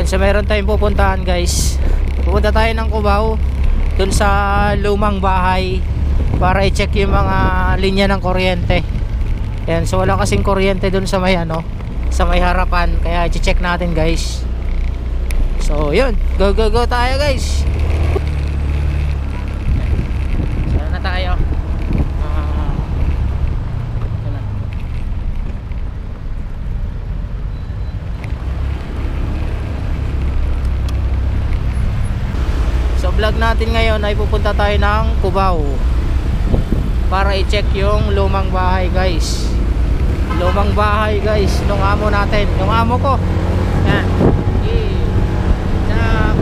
Ayan, so meron tayong pupuntahan guys. Pupunta tayo ng Cubao dun sa lumang bahay para i-check yung mga linya ng kuryente. Ayan, so wala kasing kuryente dun sa may ano, sa may harapan. Kaya i-check natin guys. So, yun. Go, go, go tayo guys. Saan na tayo? Ah, ito na. So vlog natin ngayon ay pupunta tayo ng Cubao para i-check yung lumang bahay guys. Lumang bahay guys, nung amo natin, nung amo ko. Yan. Tsak.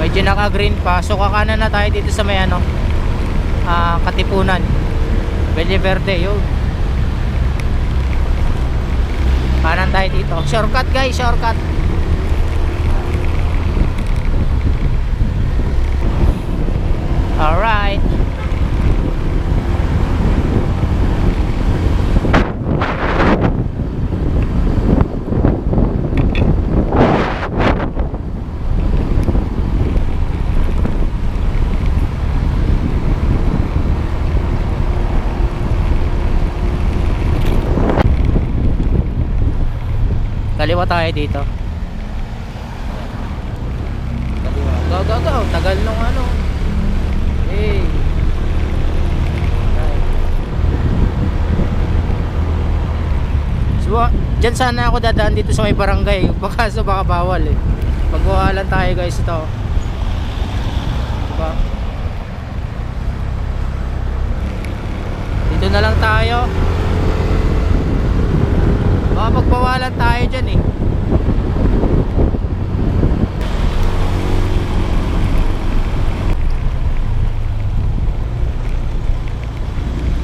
Medyo naka-green pa. So kakanan na tayo dito sa may ano, ah, Katipunan. Belle Verde, yun. Kanan tayo dito. Shortcut guys, shortcut. Alright. Kaliwa tayo dito. Kaliwa. Go, go, go. Tagal nung ano. Hey. So, dyan sana ako dadaan dito sa may barangay. Baka so baka bawal eh. Pagwawalan tayo guys ito. Diba? Dito na lang tayo. Baka pagbawalan tayo dyan eh.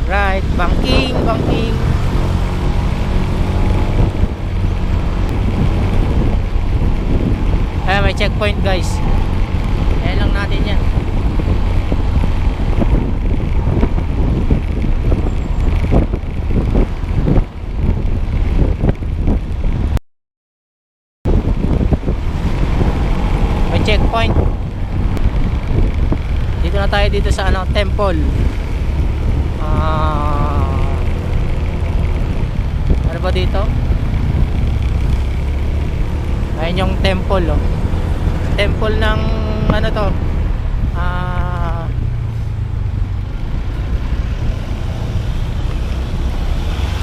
Right, banking, banking. Ay, may checkpoint guys. Ayan lang natin yan. May checkpoint. Dito na tayo dito sa ano, temple. Ah. ano ba dito? Ayun yung temple, oh. Temple ng ano to? Ah.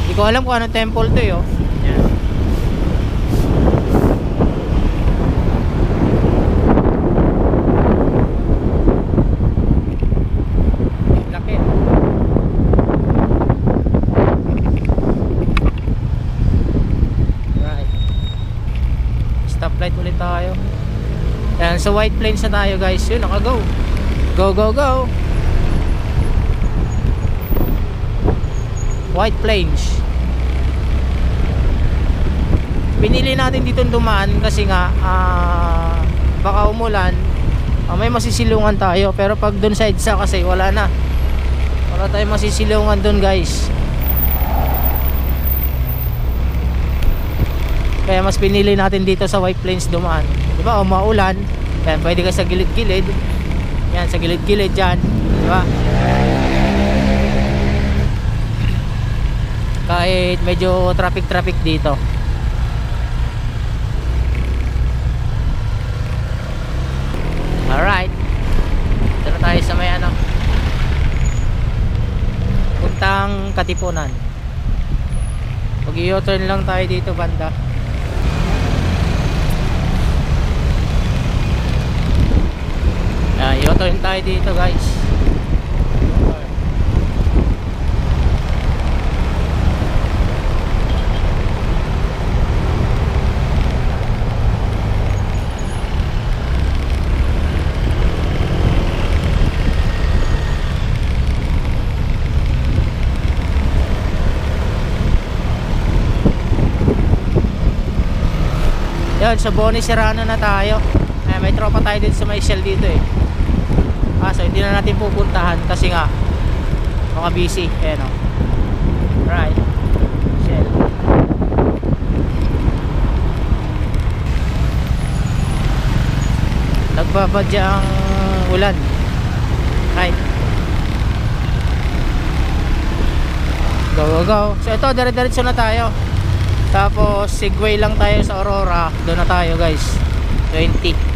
Hindi ko alam kung anong temple to, eh, oh. Yan. Laki. Right. Stoplight ulit tayo. Yan, sa White Plains na tayo guys. Yun, naka-go. Go, go, go. White Plains. Pinili natin dito dumaan kasi nga ah, baka umulan. Ah, may masisilungan tayo pero pag doon sa EDSA kasi wala na. Wala tayong masisilungan doon guys. Kaya mas pinili natin dito sa White Plains dumaan. 'Di ba? O maulan, yan pwede ka sa gilid-gilid. Yan sa gilid-gilid diyan, 'di ba? Kahit medyo traffic-traffic dito. Alright. Dito na tayo sa may ano. Puntang Katipunan. Pag i-turn lang tayo dito banda. I-turn tayo dito guys. Yan, sa Boni Serrano na tayo. Eh, may tropa tayo din sa may Shell dito eh ah, so hindi na natin pupuntahan kasi nga mga busy. Ayan o right. Shell. Nagbabadya ang ulan. Right. Go go go. So ito dire diretso na tayo. Tapos segway lang tayo sa Aurora. Doon na tayo guys. 20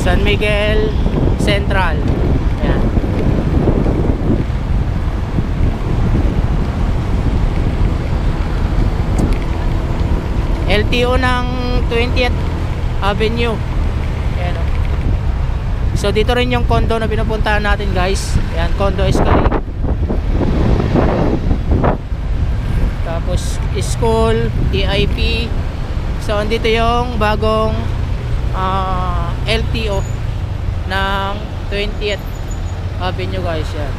San Miguel Central. Ayan. LTO ng 20th Avenue. Ayan o. So dito rin yung condo na pinupuntahan natin guys. Ayan, condo Escalade. Tapos school, EIP. So andito yung bagong ah, LTO ng 20th Avenue guys. Yan.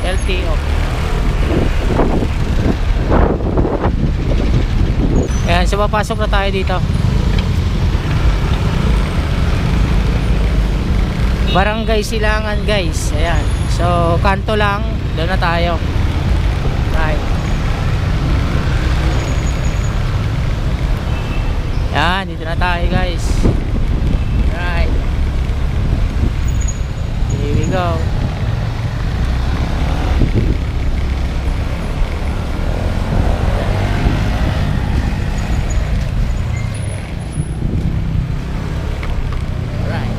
LTO. Ayan, so papasok na tayo dito. Barangay Silangan guys. Ayan. So, kanto lang. Doon na tayo. Right. Yan, dito na tayo guys. Right. Here we go. Alright.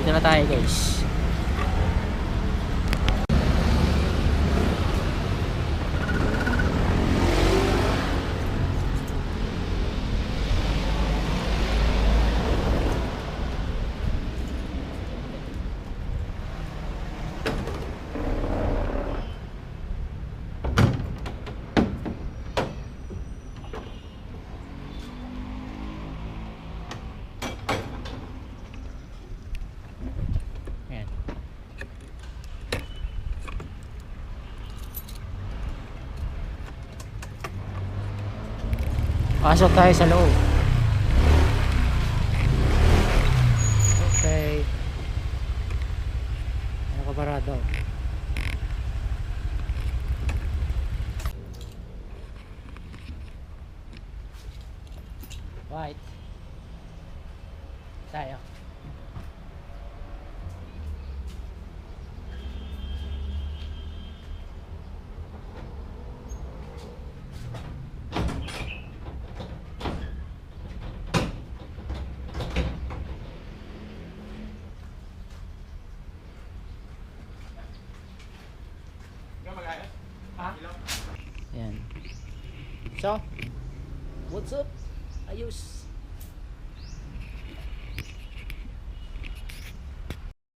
Dito na tayo guys. Ayan. Pasok tayo sa loob. Okay. Ano ka parado? White. What's up? Ayos.